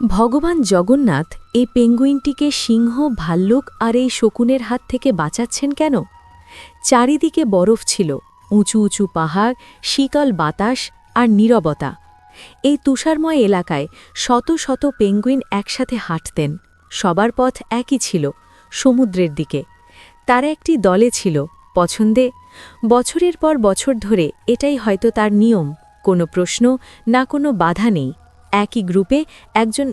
ভগবান জগন্নাথ এই পেঙ্গুইনটিকে সিংহ, ভাল্লুক আর এই শকুনের হাত থেকে বাঁচাচ্ছেন কেন? চারিদিকে বরফ ছিল, উঁচু উঁচু পাহাড়, শীতল বাতাস আর নীরবতা। এই তুষারময় এলাকায় শত শত পেঙ্গুইন একসাথে হাঁটতেন। সবার পথ একই ছিল, সমুদ্রের দিকে। তারা একটি দলে ছিল, পছন্দে। বছরের পর বছর ধরে এটাই হয়তো তার নিয়ম, কোনো প্রশ্ন না কোনো বাধা নেই। একই গ্রুপে একজন,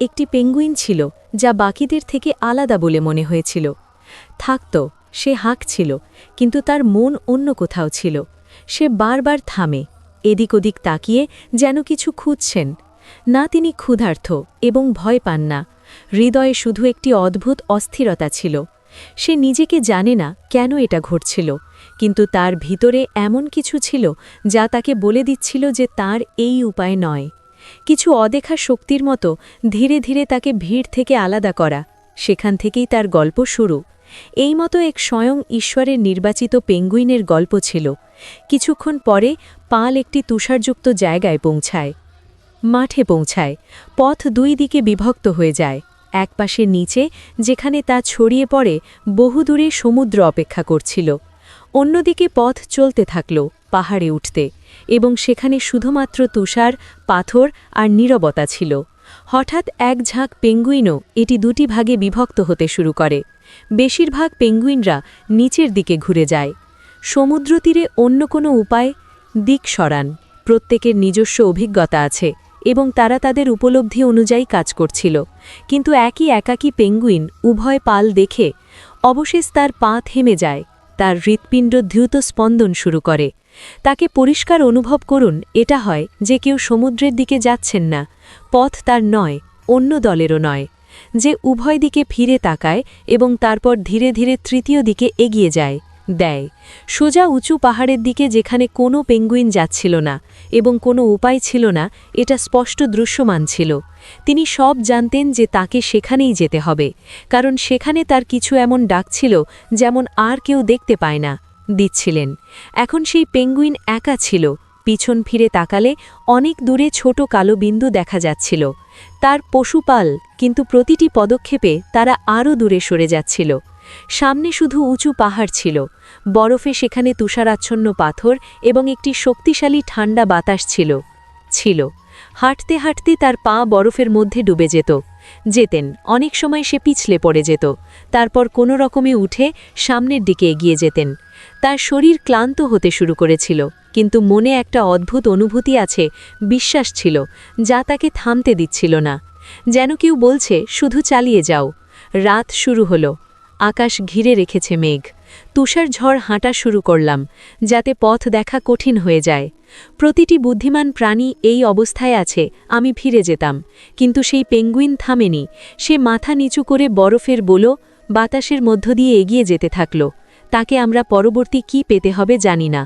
একটি পেঙ্গুইন ছিল, যা বাকিদের থেকে আলাদা বলে মনে হয়েছিল। থাকত, সে হাঁক ছিল, কিন্তু তার মন অন্য কোথাও ছিল। সে বারবার থামে, এদিক ওদিক তাকিয়ে যেন কিছু খুঁজছেন। না তিনি ক্ষুধার্থ এবং ভয় পান না, হৃদয়ে শুধু একটি অদ্ভুত অস্থিরতা ছিল। সে নিজেকে জানে না কেন এটা ঘটছিল, কিন্তু তার ভিতরে এমন কিছু ছিল যা তাকে বলে দিচ্ছিল যে তার এই উপায় নয়। কিছু অদেখা শক্তির মতো ধীরে ধীরে তাকে ভিড় থেকে আলাদা করা। সেখান থেকেই তার গল্প শুরু। এই মতো এক স্বয়ং ঈশ্বরের নির্বাচিত পেঙ্গুইনের গল্প ছিল। কিছুক্ষণ পরে পাল একটি তুষারযুক্ত জায়গায় পৌঁছায়। মাঠে পৌঁছায়। পথ দুই দিকে বিভক্ত হয়ে যায়। এক পাশে নিচে, যেখানে তা ছড়িয়ে পড়ে, বহুদূরে সমুদ্র অপেক্ষা করছিল। অন্যদিকে পথ চলতে থাকল। পাহাড়ে উঠতে এবং সেখানে শুধুমাত্র তুষার, পাথর আর নীরবতা ছিল। হঠাৎ এক ঝাঁক পেঙ্গুইনও এটি দুটি ভাগে বিভক্ত হতে শুরু করে। বেশিরভাগ পেঙ্গুইনরা নিচের দিকে ঘুরে যায়। সমুদ্র তীরে অন্য কোনো উপায়? দিক সরান। প্রত্যেকের নিজস্ব অভিজ্ঞতা আছে এবং তারা তাদের উপলব্ধি অনুযায়ী কাজ করছিল। কিন্তু একই একাকী পেঙ্গুইন উভয় পাল দেখে অবশেষ তার পা থেমে যায়। তার হৃৎপিণ্ড দ্রুত স্পন্দন শুরু করে। তাকে পরিষ্কার অনুভব করুন, এটা হয় যে কেউ সমুদ্রের দিকে যাচ্ছেন না, পথ তার নয়, অন্য দলেরও নয়। যে উভয় দিকে ফিরে তাকায় এবং তারপর ধীরে ধীরে তৃতীয় দিকে এগিয়ে যায়, দেয়। সোজা উঁচু পাহাড়ের দিকে যেখানে কোনো পেঙ্গুইন যাচ্ছিল না এবং কোনো উপায় ছিল না, এটা স্পষ্ট দৃশ্যমান ছিল। তিনি সব জানতেন যে তাকে সেখানেই যেতে হবে, কারণ সেখানে তার কিছু এমন ডাকছিল যেমন আর কেউ দেখতে পায় না। দিচ্ছিলেন। এখন সেই পেঙ্গুইন একা ছিল। পিছন ফিরে তাকালে অনেক দূরে ছোট কালো বিন্দু দেখা যাচ্ছিল। তার পশুপাল, কিন্তু প্রতিটি পদক্ষেপে তারা আরও দূরে সরে যাচ্ছিল। সামনে শুধু উঁচু পাহাড় ছিল। বরফে সেখানে তুষারাচ্ছন্ন পাথর এবং একটি শক্তিশালী ঠান্ডা বাতাস ছিল। ছিল। হাঁটতে হাঁটতে তার পা বরফের মধ্যে ডুবে যেত। যেতেন। অনেক সময় সে পিছলে পড়ে যেত। তারপর কোনো রকমে উঠে সামনের দিকে এগিয়ে যেতেন। তার শরীর ক্লান্ত হতে শুরু করেছিল, কিন্তু মনে একটা অদ্ভুত অনুভূতি আছে, বিশ্বাস ছিল, যা তাকে থামতে দিচ্ছিল না। যেন কেউ বলছে, শুধু চালিয়ে যাও। রাত শুরু হলো। আকাশ ঘিরে রেখেছে মেঘ। তুষার ঝড় হাঁটা শুরু করলাম, যাতে পথ দেখা কঠিন হয়ে যায়। প্রতিটি বুদ্ধিমান প্রাণী এই অবস্থায় আছে, আমি ফিরে যেতাম। কিন্তু সেই পেঙ্গুইন থামেনি, সে মাথা নিচু করে বরফের বলো, বাতাসের মধ্য দিয়ে এগিয়ে যেতে থাকল। তাকে আমরা পরবর্তী কি পেতে হবে জানি না।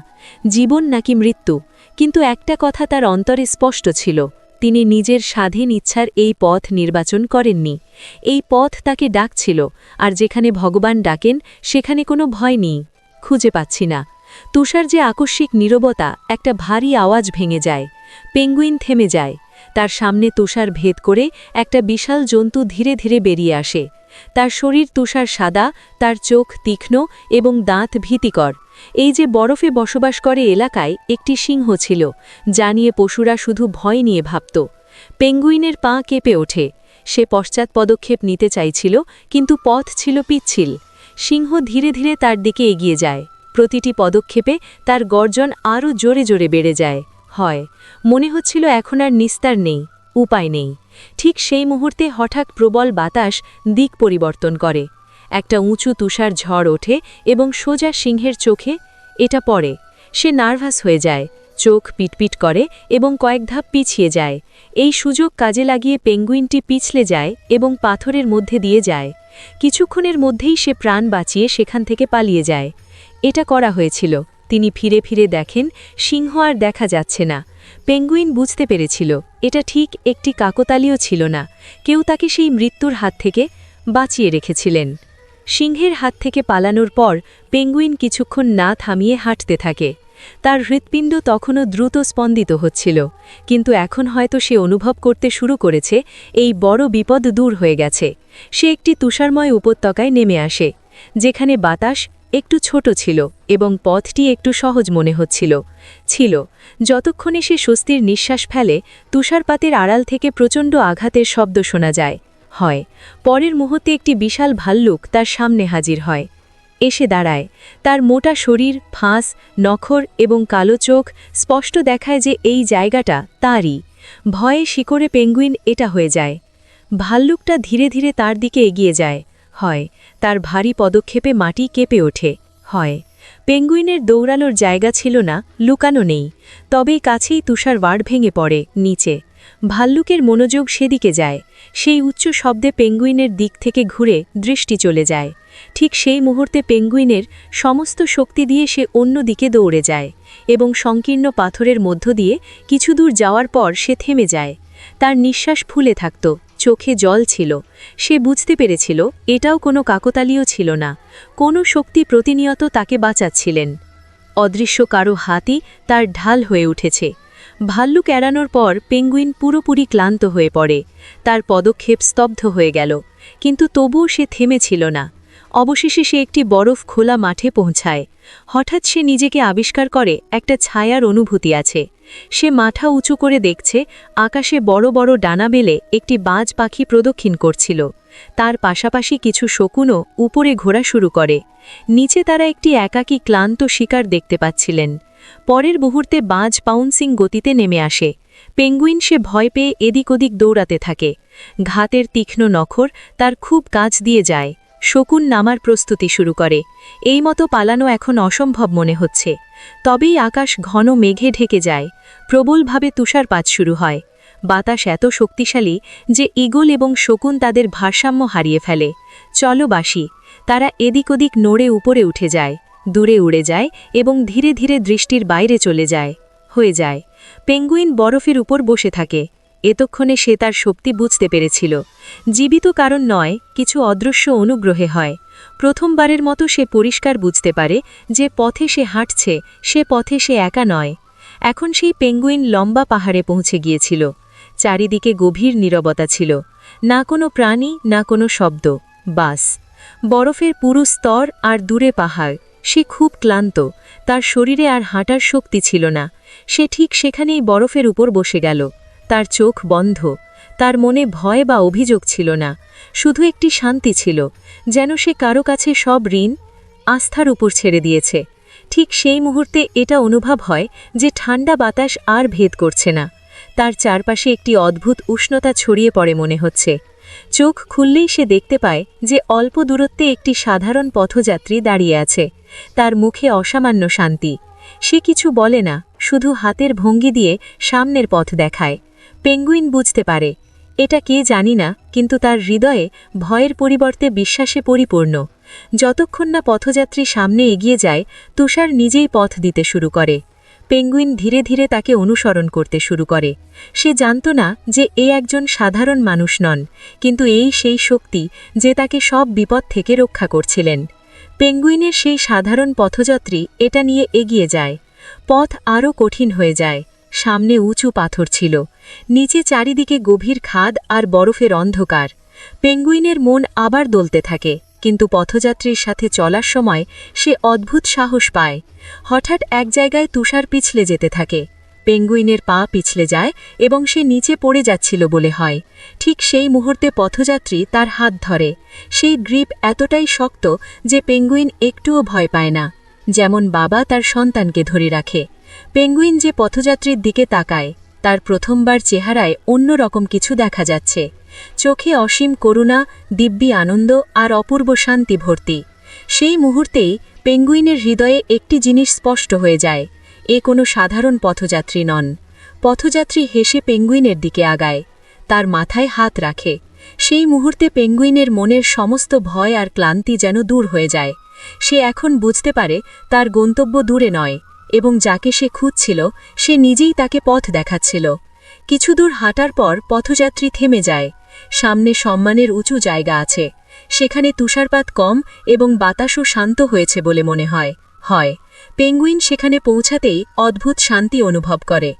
জীবন নাকি মৃত্যু, কিন্তু একটা কথা তার অন্তরে স্পষ্ট ছিল। তিনি নিজের স্বাধীন ইচ্ছার এই পথ নির্বাচন করেননি। এই পথ তাকে ডাকছিল, আর যেখানে ভগবান ডাকেন, সেখানে কোনো ভয় নেই। খুঁজে পাচ্ছি না। তুষার যে আকস্মিক নীরবতা, একটা ভারী আওয়াজ ভেঙে যায়। পেঙ্গুইন থেমে যায়। তার সামনে তুষার ভেদ করে একটা বিশাল জন্তু ধীরে ধীরে বেরিয়ে আসে। তার শরীর তুষার সাদা, তার চোখ তীক্ষ্ণ এবং দাঁত ভীতিকর। এই যে বরফে বসবাস করে এলাকায় একটি সিংহ ছিল, যা নিয়ে পশুরা শুধু ভয় নিয়ে ভাবত। পেঙ্গুইনের পা কেঁপে ওঠে। সে পশ্চাৎ পদক্ষেপ নিতে চাইছিল, কিন্তু পথ ছিল পিচ্ছিল। সিংহ ধীরে ধীরে তার দিকে এগিয়ে যায়। প্রতিটি পদক্ষেপে তার গর্জন আরও জোরে জোরে বেড়ে যায়। হয়। মনে হচ্ছিল এখন আর নিস্তার নেই। উপায় নেই। ঠিক সেই মুহূর্তে হঠাৎ প্রবল বাতাস দিক পরিবর্তন করে। একটা উঁচু তুষার ঝড় ওঠে এবং সোজা সিংহের চোখে এটা পড়ে। সে নার্ভাস হয়ে যায়, চোখ পিটপিট করে এবং কয়েক ধাপ পিছিয়ে যায়। এই সুযোগ কাজে লাগিয়ে পেঙ্গুইনটি পিছলে যায় এবং পাথরের মধ্যে দিয়ে যায়। কিছুক্ষণের মধ্যেই সে প্রাণ বাঁচিয়ে সেখান থেকে পালিয়ে যায়। এটা করা হয়েছিল। তিনি ফিরে ফিরে দেখেন, সিংহ আর দেখা যাচ্ছে না। পেঙ্গুইন বুঝতে পেরেছিল, এটা ঠিক একটি কাকতালীয় ছিল না। কেউ তাকে সেই মৃত্যুর হাত থেকে বাঁচিয়ে রেখেছিলেন। সিংহের হাত থেকে পালানোর পর পেঙ্গুইন কিছুক্ষণ না থামিয়ে হাঁটতে থাকে। তার হৃৎপিণ্ড তখনও দ্রুত স্পন্দিত হচ্ছিল, কিন্তু এখন হয়তো সে অনুভব করতে শুরু করেছে, এই বড় বিপদ দূর হয়ে গেছে। সে একটি তুষারময় উপত্যকায় নেমে আসে, যেখানে বাতাস একটু ছোট ছিল এবং পথটি একটু সহজ মনে হচ্ছিল। ছিল। যতক্ষণে সে স্বস্তির নিঃশ্বাস ফেলে, তুষারপাতের আড়াল থেকে প্রচণ্ড আঘাতের শব্দ শোনা যায়। হয়। পরের মুহূর্তে একটি বিশাল ভাল্লুক তার সামনে হাজির হয়। এসে দাঁড়ায়। তার মোটা শরীর, ফাঁস, নখর এবং কালো চোখ স্পষ্ট দেখায় যে এই জায়গাটা তারই। ভয়ে শিকড়ে পেঙ্গুইন এটা হয়ে যায়। ভাল্লুকটা ধীরে ধীরে তার দিকে এগিয়ে যায়। হয়, তার ভারী পদক্ষেপে মাটি কেঁপে ওঠে, হয়। পেঙ্গুইনের দৌড়ানোর জায়গা ছিল না, লুকানো নেই। তবেই কাছেই তুষার ওয়ার্ড ভেঙে পড়ে, নিচে। ভাল্লুকের মনোযোগ সেদিকে যায়, সেই উচ্চ শব্দে পেঙ্গুইনের দিক থেকে ঘুরে দৃষ্টি চলে যায়। ঠিক সেই মুহূর্তে পেঙ্গুইনের সমস্ত শক্তি দিয়ে সে অন্য দিকে দৌড়ে যায় এবং সংকীর্ণ পাথরের মধ্য দিয়ে কিছু দূর যাওয়ার পর সে থেমে যায়। তার নিঃশ্বাস ফুলে থাকত। চোখে জল ছিল। সে বুঝতে পেরেছিল, এটাও কোনো কাকতালীয় ছিল না। কোনো শক্তি প্রতিনিয়ত তাকে বাঁচাচ্ছিলেন। অদৃশ্য কারও হাতই তার ঢাল হয়ে উঠেছে। ভাল্লুক এড়ানোর পর পেঙ্গুইন পুরোপুরি ক্লান্ত হয়ে পড়ে। তার পদক্ষেপ স্তব্ধ হয়ে গেল। কিন্তু তবুও সে থেমেছিল না। অবশেষে সে একটি বরফ খোলা মাঠে পৌঁছায়। হঠাৎ সে নিজেকে আবিষ্কার করে, একটা ছায়ার অনুভূতি আছে। সে মাথা উঁচু করে দেখছে আকাশে বড় বড় ডানা বেলে একটি বাজ পাখি প্রদক্ষিণ করছিল। তার পাশাপাশি কিছু শকুনও উপরে ঘোরা শুরু করে। নিচে তারা একটি একাকী ক্লান্ত শিকার দেখতে পাচ্ছিলেন। পরের মুহূর্তে বাজ পাউন্সিং গতিতে নেমে আসে। পেঙ্গুইন সে ভয় পেয়ে এদিক ওদিক দৌড়াতে থাকে। ঘাতের তীক্ষ্ণ নখর তার খুব কাজ দিয়ে যায়। শকুন নামার প্রস্তুতি শুরু করে। এই মতো পালানো এখন অসম্ভব মনে হচ্ছে। তবেই আকাশ ঘন মেঘে ঢেকে যায়। প্রবলভাবে তুষারপাত শুরু হয়। বাতাস এত শক্তিশালী যে ইগল এবং শকুন তাদের ভারসাম্য হারিয়ে ফেলে। চলো বাসি, তারা এদিক ওদিক নড়ে উপরে উঠে যায়, দূরে উড়ে যায় এবং ধীরে ধীরে দৃষ্টির বাইরে চলে যায়, হয়ে যায়। পেঙ্গুইন বরফের উপর বসে থাকে। এতক্ষণে সে তার শক্তি বুঝতে পেরেছিল। জীবিত কারণ নয়, কিছু অদৃশ্য অনুগ্রহে হয়। প্রথমবারের মতো সে পরিষ্কার বুঝতে পারে যে পথে সে হাঁটছে, সে পথে সে একা নয়। এখন সেই পেঙ্গুইন লম্বা পাহাড়ে পৌঁছে গিয়েছিল। চারিদিকে গভীর নীরবতা ছিল। না কোনো প্রাণী, না কোনো শব্দ। বাস। বরফের পুরু স্তর আর দূরে পাহাড়। সে খুব ক্লান্ত। তার শরীরে আর হাঁটার শক্তি ছিল না। সে ঠিক সেখানেই বরফের উপর বসে গেল। তার চোখ বন্ধ। তার মনে ভয় বা অভিযোগ ছিল না। শুধু একটি শান্তি ছিল, যেন সে কারও কাছে সব ঋণ, আস্থার উপর ছেড়ে দিয়েছে। ঠিক সেই মুহূর্তে এটা অনুভব হয় যে ঠান্ডা বাতাস আর ভেদ করছে না। তার চারপাশে একটি অদ্ভুত উষ্ণতা ছড়িয়ে পড়ে মনে হচ্ছে। চোখ খুললেই সে দেখতে পায় যে অল্প দূরত্বে একটি সাধারণ পথযাত্রী দাঁড়িয়ে আছে। তার মুখে অসামান্য শান্তি। সে কিছু বলে না, শুধু হাতের ভঙ্গি দিয়ে সামনের পথ দেখায়। পেঙ্গুইন বুঝতে পারে। এটা কে জানি না, কিন্তু তার হৃদয়ে ভয়ের পরিবর্তে বিশ্বাসে পরিপূর্ণ। যতক্ষণ না পথযাত্রী সামনে এগিয়ে যায়, তুষার নিজেই পথ দিতে শুরু করে। পেঙ্গুইন ধীরে ধীরে তাকে অনুসরণ করতে শুরু করে। সে জানত না যে এ একজন সাধারণ মানুষ নন, কিন্তু এই সেই শক্তি যে তাকে সব বিপদ থেকে রক্ষা করছিলেন। পেঙ্গুইনের সেই সাধারণ পথযাত্রী এটা নিয়ে এগিয়ে যায়। পথ আরও কঠিন হয়ে যায়। সামনে উঁচু পাথর ছিল। নিচে চারিদিকে গভীর খাদ আর বরফের অন্ধকার। পেঙ্গুইনের মন আবার দলতে থাকে, কিন্তু পথযাত্রীর সাথে চলার সময় সে অদ্ভুত সাহস পায়। হঠাৎ এক জায়গায় তুষার পিছলে যেতে থাকে। পেঙ্গুইনের পা পিছলে যায় এবং সে নিচে পড়ে যাচ্ছিল বলে হয়। ঠিক সেই মুহূর্তে পথযাত্রী তার হাত ধরে। সেই গ্রিপ এতটাই শক্ত যে পেঙ্গুইন একটুও ভয় পায় না, যেমন বাবা তার সন্তানকে ধরে রাখে। পেঙ্গুইন যে পথযাত্রীর দিকে তাকায়, তার প্রথমবার চেহারায় অন্য রকম কিছু দেখা যাচ্ছে। চোখে অসীম করুণা, দিব্যি আনন্দ আর অপূর্ব শান্তি ভর্তি। সেই মুহূর্তেই পেঙ্গুইনের হৃদয়ে একটি জিনিস স্পষ্ট হয়ে যায়, এ কোনো সাধারণ পথযাত্রী নন। পথযাত্রী হেসে পেঙ্গুইনের দিকে আগায়, তার মাথায় হাত রাখে। সেই মুহূর্তে পেঙ্গুইনের মনের সমস্ত ভয় আর ক্লান্তি যেন দূর হয়ে যায়। সে এখন বুঝতে পারে তার গন্তব্য দূরে নয়। এবং যাকে সে খুঁজছিল, সে নিজেই তাকে পথ দেখাচ্ছিল। কিছু দূর হাঁটার পর পথযাত্রী থেমে যায়। সামনে সম্মানের উঁচু জায়গা আছে। সেখানে তুষারপাত কম এবং বাতাসও শান্ত হয়েছে বলে মনে হয়। হয়। পেঙ্গুইন সেখানে পৌঁছাতেই অদ্ভুত শান্তি অনুভব করে।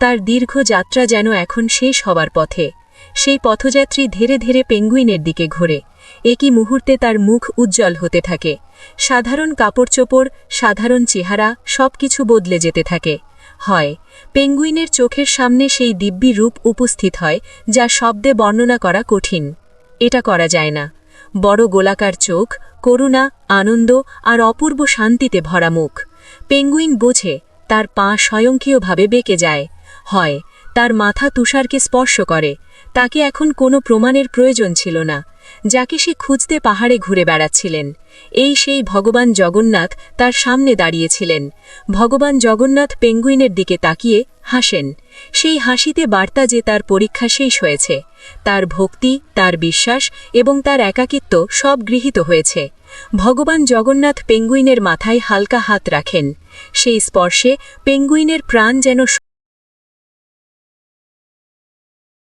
তার দীর্ঘ যাত্রা যেন এখন শেষ হবার পথে। সেই পথযাত্রী ধীরে ধীরে পেঙ্গুইনের দিকে ঘোরে। একই মুহূর্তে তার মুখ উজ্জ্বল হতে থাকে। সাধারণ কাপড় চোপড় সাধারণ চেহারা, সবকিছু বদলে যেতে থাকে। হয়, পেঙ্গুইনের চোখের সামনে সেই দিব্যি রূপ উপস্থিত হয়, যা শব্দে বর্ণনা করা কঠিন। এটা করা যায় না। বড় গোলাকার চোখ, করুণা, আনন্দ আর অপূর্ব শান্তিতে ভরা মুখ। পেঙ্গুইন বোঝে, তার পা স্বয়ংক্রিয়ভাবে বেঁকে যায়। হয়, তার মাথা তুষারকে স্পর্শ করে। তাকে এখন কোনো প্রমাণের প্রয়োজন ছিল না, যাকে সে খুঁজতে পাহাড়ে ঘুরে বেড়াচ্ছিলেন। এই সেই ভগবান জগন্নাথ তার সামনে দাঁড়িয়েছিলেন। ভগবান জগন্নাথ পেঙ্গুইনের দিকে তাকিয়ে হাসেন। সেই হাসিতে বার্তা যে তার পরীক্ষা শেষ হয়েছে, তার ভক্তি, তার বিশ্বাস এবং তার একাকিত্ব সব গৃহীত হয়েছে। ভগবান জগন্নাথ পেঙ্গুইনের মাথায় হালকা হাত রাখেন। সেই স্পর্শে পেঙ্গুইনের প্রাণ যেন